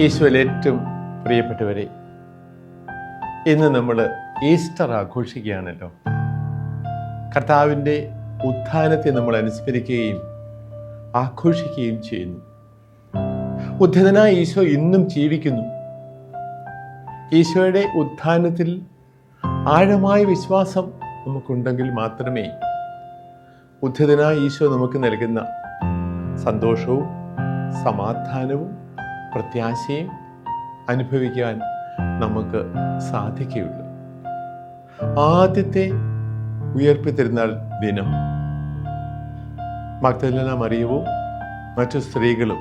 ഈശോയിൽ ഏറ്റവും പ്രിയപ്പെട്ടവരെ ഇന്ന് നമ്മൾ ഈസ്റ്റർ ആഘോഷിക്കുകയാണല്ലോ. കർത്താവിന്റെ ഉത്ഥാനത്തെ നമ്മൾ അനുസ്മരിക്കുകയും ആഘോഷിക്കുകയും ചെയ്യുന്നു. ഉദ്ധനായ ഈശോ ഇന്നും ജീവിക്കുന്നു. ഈശോയുടെ ഉത്ഥാനത്തിൽ ആഴമായ വിശ്വാസം നമുക്കുണ്ടെങ്കിൽ മാത്രമേ ഉദ്ധതനായ ഈശോ നമുക്ക് നൽകുന്ന സന്തോഷവും സമാധാനവും പ്രത്യാശയും അനുഭവിക്കാൻ നമുക്ക് സാധിക്കുകയുള്ളൂ. ആദ്യത്തെ ഉയർപ്പി തിരുനാൾ ദിനം. മഗ്ദലന മറിയവും മറ്റു സ്ത്രീകളും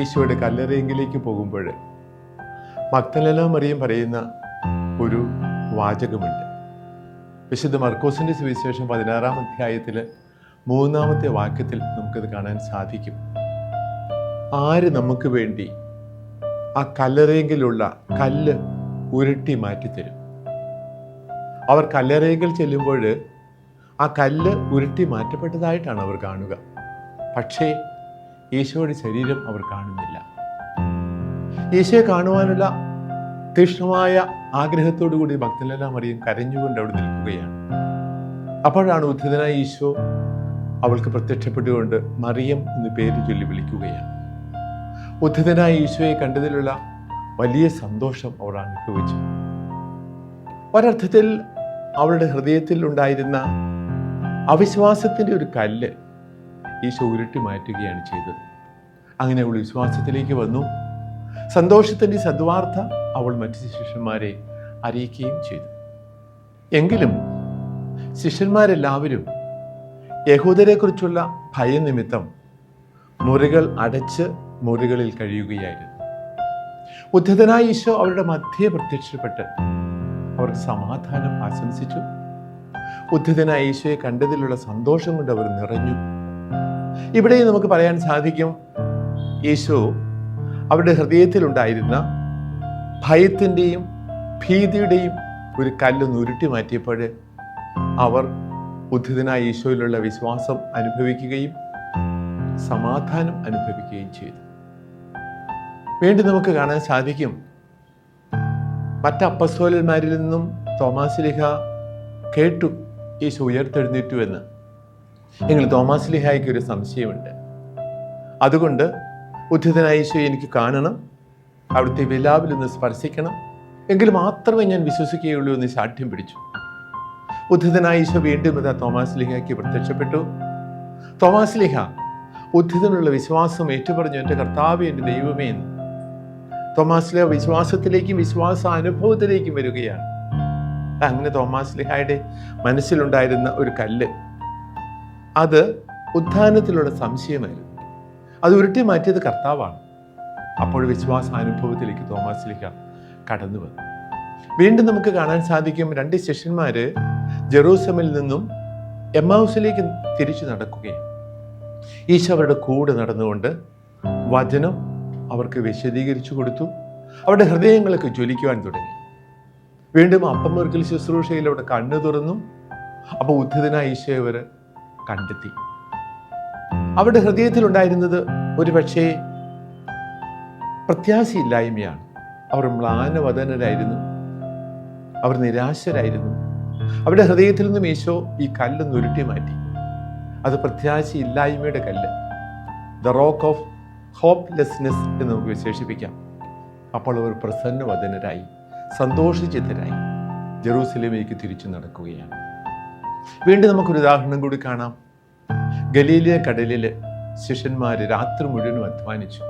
ഈശോയുടെ കല്ലറയെങ്കിലേക്ക് പോകുമ്പോൾ മഗ്ദലന മറിയം പറയുന്ന ഒരു വാചകമുണ്ട്. വിശുദ്ധ മർക്കോസിന്റെ സുവിശേഷം പതിനാറാം അധ്യായത്തിൽ മൂന്നാമത്തെ വാക്യത്തിൽ നമുക്കത് കാണാൻ സാധിക്കും. ആര് നമുക്ക് വേണ്ടി ആ കല്ലറയെങ്കിലുള്ള കല്ല് ഉരുട്ടി മാറ്റിത്തരും. അവർ കല്ലറയെങ്കിൽ ചെല്ലുമ്പോൾ ആ കല്ല് ഉരുട്ടി മാറ്റപ്പെട്ടതായിട്ടാണ് അവർ കാണുക. പക്ഷേ ഈശോയുടെ ശരീരം അവർ കാണുന്നില്ല. ഈശോയെ കാണുവാനുള്ള തീക്ഷ്ണമായ ആഗ്രഹത്തോടു കൂടി ഭക്തനെല്ലാം അറിയും കരഞ്ഞുകൊണ്ട് അവിടെ നിൽക്കുകയാണ്. അപ്പോഴാണ് ഉദ്ധിതനായ ഈശോ അവൾക്ക് പ്രത്യക്ഷപ്പെട്ടുകൊണ്ട് മറിയം എന്ന് പേര് ചൊല്ലി വിളിക്കുകയാണ്. ഉദ്ധിതനായ ഈശോയെ കണ്ടതിലുള്ള വലിയ സന്തോഷം അവൾ അനുഭവിച്ചു. ഒരർത്ഥത്തിൽ അവളുടെ ഹൃദയത്തിൽ ഉണ്ടായിരുന്ന അവിശ്വാസത്തിന്റെ ഒരു കല്ല് ഈശോ ഉരുട്ടി മാറ്റുകയാണ് ചെയ്തത്. അങ്ങനെ അവൾ വിശ്വാസത്തിലേക്ക് വന്നു. സന്തോഷത്തിന്റെ സദ്വാർത്ത അവൾ മറ്റ് ശിഷ്യന്മാരെ അറിയിക്കുകയും ചെയ്തു. എങ്കിലും ശിഷ്യന്മാരെല്ലാവരും യഹൂദരെക്കുറിച്ചുള്ള ഭയനിമിത്തം മുറികൾ അടച്ച് മുറികളിൽ കഴിയുകയായിരുന്നു. ഉദ്ധതനായ ഈശോ അവരുടെ മധ്യേ പ്രത്യക്ഷപ്പെട്ട് അവർക്ക് സമാധാനം ആശംസിച്ചു. ഉദ്ധതനായ ഈശോയെ കണ്ടതിലുള്ള സന്തോഷം കൊണ്ട് അവർ നിറഞ്ഞു. ഇവിടെ നമുക്ക് പറയാൻ സാധിക്കും ഈശോ അവരുടെ ഹൃദയത്തിലുണ്ടായിരുന്ന ഭയത്തിന്റെയും ഭീതിയുടെയും ഒരു കല്ല് നുരുട്ടി മാറ്റിയപ്പോൾ അവർ ഉദ്ധിതനായ ഈശോയിലുള്ള വിശ്വാസം അനുഭവിക്കുകയും സമാധാനം അനുഭവിക്കുകയും ചെയ്തു. വീണ്ടും നമുക്ക് കാണാൻ സാധിക്കും. മറ്റ് അപ്പസ്തോലന്മാരിൽ നിന്നും തോമാസ് ലിഹ കേട്ടു യേശു ഉയർത്തെഴുന്നേറ്റു എന്ന്. എങ്കിൽ തോമാസ് ലിഹായ്ക്ക് ഒരു സംശയമുണ്ട്. അതുകൊണ്ട് ഉദ്ധിതനായ യേശു എനിക്ക് കാണണം അവിടുത്തെ വിലാവിൽ നിന്ന് സ്പർശിക്കണം എങ്കിൽ മാത്രമേ ഞാൻ വിശ്വസിക്കുകയുള്ളൂ എന്ന് ശാഠ്യം പിടിച്ചു. ഉദ്ധിതനായ ഈശോ വീണ്ടും ഇതാ തോമാസ് ലിഹയ്ക്ക് പ്രത്യക്ഷപ്പെട്ടു. തോമാസ് ലിഹ ഉദ്ധിതനുള്ള വിശ്വാസം ഏറ്റുപറഞ്ഞു എന്റെ കർത്താവ് എന്റെ ദൈവമേ എന്ന്. തോമാസ് ലിഹ വിശ്വാസത്തിലേക്കും വിശ്വാസ അനുഭവത്തിലേക്കും വരികയാണ്. അങ്ങനെ തോമാസ് ലിഹായുടെ മനസ്സിലുണ്ടായിരുന്ന ഒരു കല്ല്. അത് ഉത്ഥാനത്തിലുള്ള സംശയമായിരുന്നു. അത് ഉരുട്ടി മാറ്റിയത് കർത്താവാണ്. അപ്പോൾ വിശ്വാസ അനുഭവത്തിലേക്ക് തോമാസ് ലിഹ കടന്നു വന്നു. വീണ്ടും നമുക്ക് കാണാൻ സാധിക്കും രണ്ട് ശിഷ്യന്മാർ ജെറൂസമിൽ നിന്നും എമ്മൗസിലേക്ക് തിരിച്ചു നടക്കുകയാണ്. ഈശോ അവരുടെ കൂടെ നടന്നുകൊണ്ട് വചനം അവർക്ക് വിശദീകരിച്ചു കൊടുത്തു. അവരുടെ ഹൃദയങ്ങളൊക്കെ ജ്വലിക്കുവാൻ തുടങ്ങി. വീണ്ടും അപ്പം മുറുക്കൽ ശുശ്രൂഷയിൽ അവിടെ കണ്ണു തുറന്നു. അപ്പോൾ ഉദ്ധിതനായ ഈശോ അവർ കണ്ടെത്തി. അവരുടെ ഹൃദയത്തിലുണ്ടായിരുന്നത് ഒരു പക്ഷേ പ്രത്യാശയില്ലായ്മയാണ്. അവർ മ്ലാനവദനരായിരുന്നു. അവർ നിരാശരായിരുന്നു. അവരുടെ ഹൃദയത്തിൽ നിന്നും ഈശോ ഈ കല്ലൊന്ന് ഉരുട്ടി മാറ്റി അത് പ്രത്യാശയില്ലായ്മയുടെ കല്ല്. ദ റോക്ക് ഓഫ് ഹോപ്പ്ലെസ്നെസ് എന്ന് നമുക്ക് വിശേഷിപ്പിക്കാം. അപ്പോൾ അവർ പ്രസന്നവദനരായി സന്തോഷചിത്തരായി ജെറൂസലേമിലേക്ക് തിരിച്ചു നടക്കുകയാണ്. വീണ്ടും നമുക്കൊരു ഉദാഹരണം കൂടി കാണാം. ഗലീലിയ കടലിൽ ശിഷ്യന്മാർ രാത്രി മുഴുവനും അധ്വാനിച്ചു.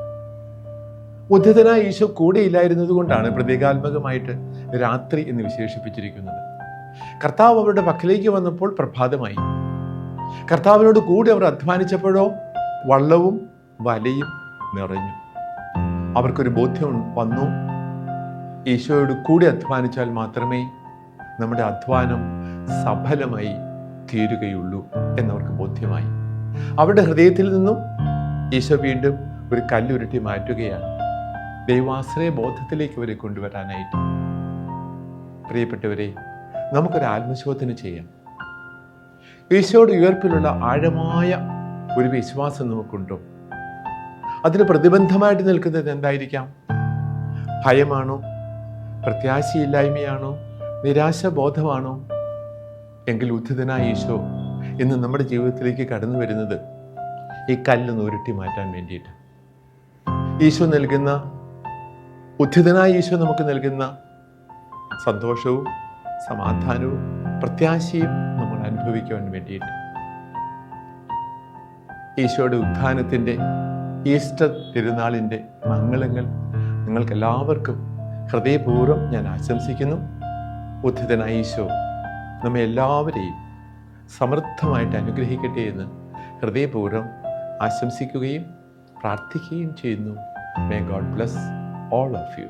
ഉദ്ധിതനായ ഈശോ കൂടെ ഇല്ലായിരുന്നത് കൊണ്ടാണ് പ്രതീകാത്മകമായിട്ട് രാത്രി എന്ന് വിശേഷിപ്പിച്ചിരിക്കുന്നത്. കർത്താവ് അവരുടെ പക്കലേക്ക് വന്നപ്പോൾ പ്രഭാതമായി. കർത്താവിനോട് കൂടി അവർ അധ്വാനിച്ചപ്പോഴോ വള്ളവും വലയും നിറഞ്ഞു. അവർക്കൊരു ബോധ്യം വന്നു. ഈശോയോട് കൂടി അധ്വാനിച്ചാൽ മാത്രമേ നമ്മുടെ അധ്വാനം സഫലമായി തീരുകയുള്ളൂ എന്നവർക്ക് ബോധ്യമായി. അവരുടെ ഹൃദയത്തിൽ നിന്നും ഈശോ വീണ്ടും ഒരു കല്ലുരുട്ടി മാറ്റുകയാണ്. ദൈവാശ്രയ ബോധത്തിലേക്ക് അവരെ കൊണ്ടുവരാനായിട്ട്. പ്രിയപ്പെട്ടവരെ നമുക്കൊരു ആത്മശോധന ചെയ്യാം. ഈശോയുടെ ഉയർപ്പിലുള്ള ആഴമായ ഒരു വിശ്വാസം നമുക്കുണ്ടോ? അതിന് പ്രതിബന്ധമായിട്ട് നിൽക്കുന്നത് എന്തായിരിക്കാം? ഭയമാണോ? പ്രത്യാശയില്ലായ്മയാണോ? നിരാശബോധമാണോ? എങ്കിൽ ഉദ്ധിതനായ ഈശോ ഇന്ന് നമ്മുടെ ജീവിതത്തിലേക്ക് കടന്നു വരുന്നത് ഈ കല്ല് നൂരിട്ടി മാറ്റാൻ വേണ്ടിയിട്ട്. ഈശോ നൽകുന്ന ഉദ്ധിതനായ ഈശോ നമുക്ക് നൽകുന്ന സന്തോഷവും സമാധാനവും പ്രത്യാശയും നമ്മൾ അനുഭവിക്കുവാൻ വേണ്ടിയിട്ട്. ഈശോയുടെ ഉത്ഥാനത്തിന്റെ ഈസ്റ്റർ തിരുനാളിന്റെ മംഗളങ്ങൾ നിങ്ങൾക്കെല്ലാവർക്കും ഹൃദയപൂർവം ഞാൻ ആശംസിക്കുന്നു. ഉദ്ധിതനായ ഈശോ നമ്മെ എല്ലാവരെയും സമൃദ്ധമായിട്ട് അനുഗ്രഹിക്കട്ടെ എന്ന് ഹൃദയപൂർവം ആശംസിക്കുകയും പ്രാർത്ഥിക്കുകയും ചെയ്യുന്നു. May God bless all of you